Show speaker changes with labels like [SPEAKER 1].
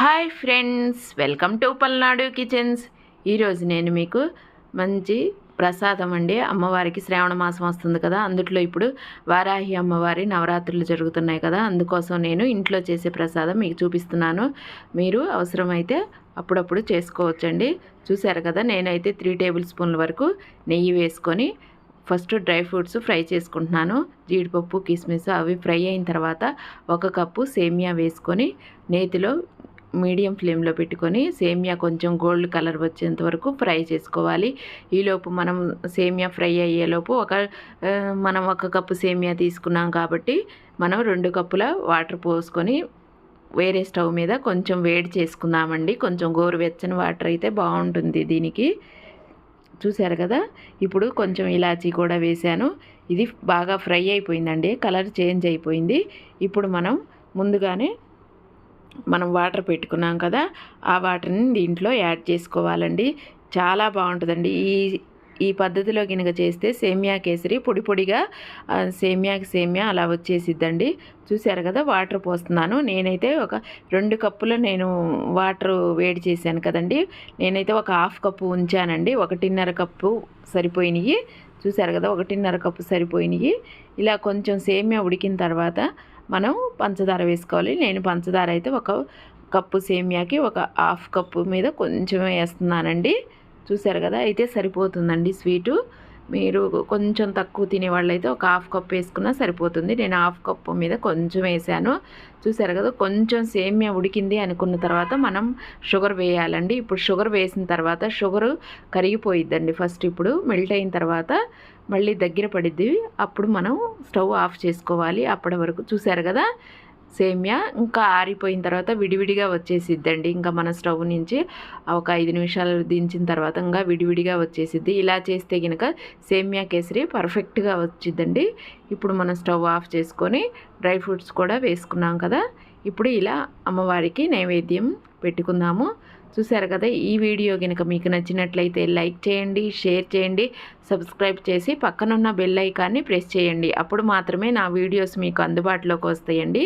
[SPEAKER 1] Hi friends welcome to Palnadu kitchens. ఈరోజు నేను మీకు మంచి ప్రసాదం అండి. అమ్మవారికి శ్రావణ మాసం వస్తుంది కదా అందుట్లో ఇప్పుడు వారాహి అమ్మవారి నవరాత్రులు జరుగుతున్నాయి కదా అందుకోసం నేను ఇంట్లో చేసే ప్రసాదం మీకు చూపిస్తున్నాను. మీరు అవసరమైతే అప్పుడప్పుడు చేసుకోవచ్చండి. చూసారు కదా నేనైతే త్రీ టేబుల్ స్పూన్ల వరకు నెయ్యి వేసుకొని ఫస్ట్ డ్రై ఫ్రూట్స్ ఫ్రై చేసుకుంటున్నాను. జీడిపప్పు కిస్మిస్ అవి ఫ్రై అయిన తర్వాత ఒక కప్పు సేమియా వేసుకొని నేతిలో మీడియం ఫ్లేమ్లో పెట్టుకొని సేమియా కొంచెం గోల్డ్ కలర్ వచ్చేంత వరకు ఫ్రై చేసుకోవాలి. ఈలోపు మనం సేమియా ఫ్రై అయ్యేలోపు ఒక మనం ఒక కప్పు సేమియా తీసుకున్నాం కాబట్టి మనం రెండు కప్పుల వాటర్ పోసుకొని వేరే స్టవ్ మీద కొంచెం వేడి చేసుకుందామండి. కొంచెం గోరువెచ్చని వాటర్ అయితే బాగుంటుంది దీనికి. చూశారు కదా? ఇప్పుడు కొంచెం ఇలాచీ కూడా వేశాను. ఇది బాగా ఫ్రై అయిపోయిందండి. కలర్ చేంజ్ అయిపోయింది. ఇప్పుడు మనం ముందుగానే మనం వాటర్ పెట్టుకున్నాం కదా ఆ వాటర్ని దీంట్లో యాడ్ చేసుకోవాలండి. చాలా బాగుంటుందండి. ఈ ఈ పద్ధతిలో గినక చేస్తే సేమియా కేసరి పొడి పొడిగా సేమియాకి సేమియా అలా వచ్చేసిద్దండి. చూశారు కదా వాటర్ పోస్తున్నాను. నేనైతే ఒక రెండు కప్పులు నేను వాటర్ వేడి చేశాను కదండి. నేనైతే ఒక హాఫ్ కప్పు ఉంచానండి. ఒకటిన్నర కప్పు సరిపోయినాయి. చూశారు కదా ఒకటిన్నర కప్పు సరిపోయినాయి. ఇలా కొంచెం సేమియా ఉడికిన తర్వాత మనం పంచదార వేసుకోవాలి. నేను పంచదార అయితే ఒక కప్పు సేమియాకి ఒక హాఫ్ కప్పు మీద కొంచెం వేస్తున్నానండి. చూశారు కదా? అయితే సరిపోతుందండి స్వీటు. మీరు కొంచెం తక్కువ తినే వాళ్ళైతే ఒక హాఫ్ కప్ వేసుకున్నా సరిపోతుంది. నేను హాఫ్ కప్పు మీద కొంచెం వేసాను. చూసారు కదా కొంచెం సేమియా ఉడికింది అనుకున్న తర్వాత మనం షుగర్ వేయాలండి. ఇప్పుడు షుగర్ వేసిన తర్వాత షుగర్ కరిగిపోయిద్దండి ఫస్ట్ ఇప్పుడు. మెల్ట్ అయిన తర్వాత మళ్ళీ దగ్గర పడిద్ది. అప్పుడు మనం స్టవ్ ఆఫ్ చేసుకోవాలి అప్పటి వరకు. చూసారు కదా సేమియా ఇంకా ఆరిపోయిన తర్వాత విడివిడిగా వచ్చేసిద్దండి. ఇంకా మన స్టవ్ నుంచి ఒక ఐదు నిమిషాలు దించిన తర్వాత ఇంకా విడివిడిగా వచ్చేసిద్ది. ఇలా చేస్తే కనుక సేమియా కేసరి పర్ఫెక్ట్గా వచ్చిద్దండి. ఇప్పుడు మనం స్టవ్ ఆఫ్ చేసుకొని డ్రై ఫ్రూట్స్ కూడా వేసుకున్నాం కదా. ఇప్పుడు ఇలా అమ్మవారికి నైవేద్యం పెట్టుకుందాము. చూసారు కదా ఈ వీడియో కనుక మీకు నచ్చినట్లయితే లైక్ చేయండి షేర్ చేయండి సబ్స్క్రైబ్ చేసి పక్కనున్న బెల్ ఐకాన్ని ప్రెస్ చేయండి. అప్పుడు మాత్రమే నా వీడియోస్ మీకు అందుబాటులోకి వస్తాయండి.